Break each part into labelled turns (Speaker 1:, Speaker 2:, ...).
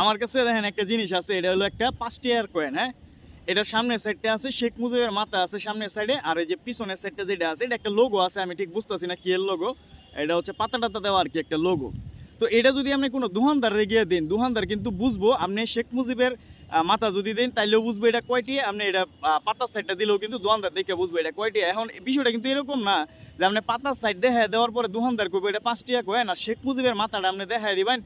Speaker 1: আমার কাছে দেখেন একটা জিনিস আছে, এটা হলো একটা পাঁচ টিয়ার কয়েন হ্যাঁ? এটা সামনের সাইডটা আছে, শেখ মুজিবের মাথা আছে সামনের সাইডে আর এই যে পিছনের সাইডটা যেটা আছে, এটা একটা লোগো আছে, আমি ঠিক বুঝতেছি না কি এর লোগো এটা হচ্ছে পাতা টাতা দেওয়া আর কি একটা লোগো তো এটা যদি আপনি কোনো দোকানদারে গিয়ে দিন দোকানদার কিন্তু বুঝব, আপনি শেখ মুজিবের মাথা যদি দেন, তাইলেও বুঝব এটা কয়টি, আপনি এটা পাতার সাইডটা দিলেও কিন্তু দোকানদার দেখে বুঝব এটা কয়টি। এখন বিষয়টা কিন্তু এরকম না যে আপনি পাতার সাইড দেখায় দেওয়ার পরে দোকানদার করব এটা পাঁচ টাকা কয় না শেখ মুজিবের মাথাটা আপনি দেখায় দিবেন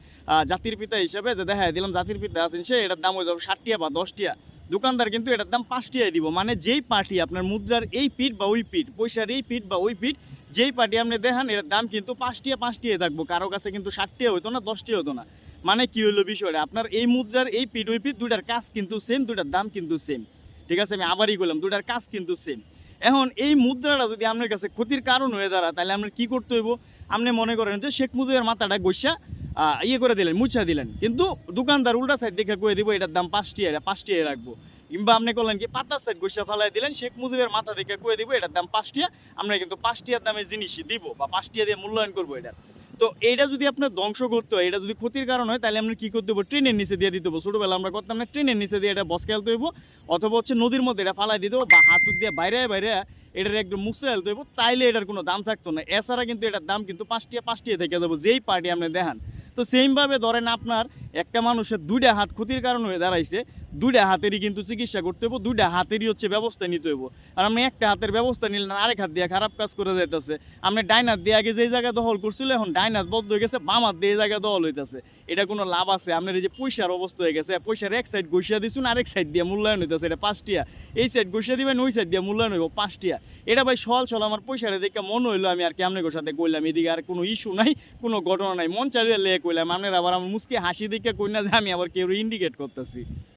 Speaker 1: জাতির পিতা হিসাবে যে দেখায় দিলাম জাতির পিতা আছেন সে, এটার দাম হয়ে যাবে ষাট টাকা বা দশ টাকা দোকানদার কিন্তু এটার দাম পাঁচ টাকায় দিব। মানে যেই পার্টি আপনার মুদ্রার এই পিঠ বা ওই পিঠ, পয়সার এই পিঠ বা ওই পিঠ, যেই পার্টি আপনি দেখান, এটার দাম কিন্তু পাঁচ টাকা থাকব। কারও কাছে কিন্তু ষাট হতো না, দশ হতো না। মানে কি হলো বিষয়টা? আপনার এই মুদ্রার এই পিঠ, ওই পিঠ দুটার কাজ কিন্তু সেম দুটার দাম কিন্তু সেম ঠিক আছে? আমি আবারই বললাম দুটার কাজ কিন্তু সেম এখন এই মুদ্রাটা যদি আপনার কাছে ক্ষতির কারণ হয়ে দাঁড়া তাহলে আপনার কি করতে হইব? আপনি মনে করেন যে শেখ মুজিবের মাথাটা গৈসা ইয়ে করে দিলেন, মুছা দিলেন। কিন্তু দোকানদার উল্টা সাইড দেখে কয়ে দিব, এটার দাম পাঁচ টিয়া, পাঁচ আয় রাখব। কিংবা আপনি করলেন কি পাতার সাইড গৈসা ফেলাই দিলেন, শেখ মুজিবের মাথা দেখে কয়ে দিব, এটার দাম পাঁচ টিয়া, আমরা কিন্তু পাঁচ টিয়ার দামের জিনিসই দিব, বা পাঁচ টিয়া দিয়ে মূল্যায়ন করব এটা তো এটা যদি আপনার ধ্বংস করতে হয় এটা যদি ক্ষতির কারণ হয়, তাহলে আমরা কি করতে হব ট্রেনের নিচে দিয়ে দিতে হব ছোটোবেলা আমরা করতাম না, ট্রেনের নিচে দিয়ে এটা বস খেলতে হইব, অথবা হচ্ছে নদীর মধ্যে এটা ফালাই দিতে বা হাতুর দিয়ে বাইরে বাইরে এটার একদম মুছে ফেলতে হইব, তাইলে এটার কোনো দাম থাকতো না। এছাড়া কিন্তু এটার দাম কিন্তু পাঁচটিয়া পাঁচটিয়া থেকে দেবো যেই পার্টি আপনি দেখান। তো সেমভাবে ধরেন আপনার একটা মানুষের দুইটা হাত ক্ষতির কারণ হয়ে দাঁড়াইছে, দুইটা হাতেরই কিন্তু চিকিৎসা করতে হইব, দুইটা হাতেরই হচ্ছে ব্যবস্থা নিতে হইব। আর আপনি একটা হাতের ব্যবস্থা নিলেন আরেক হাত দিয়ে খারাপ কাজ করে যাইতেছে। আপনি ডাইন হাত দিয়ে আগে যেই জায়গায় দখল করছিল, এখন ডাইন হাত বদ্ধ হয়ে গেছে বাম হাত দিয়ে এই জায়গায় দখল হইতেছে। এটা কোনো লাভ আছে? আপনার এই যে পয়সার অবস্থা হয়ে গেছে, পয়সার এক সাইড ঘষিয়া দিছুন, আরেক সাইড দিয়ে মূল্যায়ন হইতেছে, এটা পাঁচটিয়া। এই সাইড ঘষিয়া দিবেন, ওই সাইড দিয়ে মূল্যায়ন হইব, পাঁচটিয়া। এটা ভাই সল সল, আমার পয়সাটা দেখে মন হইল, আমি আর কেমনে সাথে কইলাম, এদিকে আর কোনো ইস্যু নাই, কোনো ঘটনা নাই। মন চালিয়ে লেগে কইলাম, আপনার আবার আমার মুসকে হাসি দেখে কই না যে আমি আবার কেউ ইন্ডিকেট করতেছি।